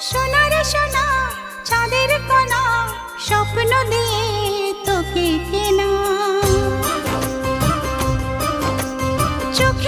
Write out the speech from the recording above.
সোনার সোনা চাঁদের কণা স্বপ্ন দিয়ে তোকে কেনা। চোখে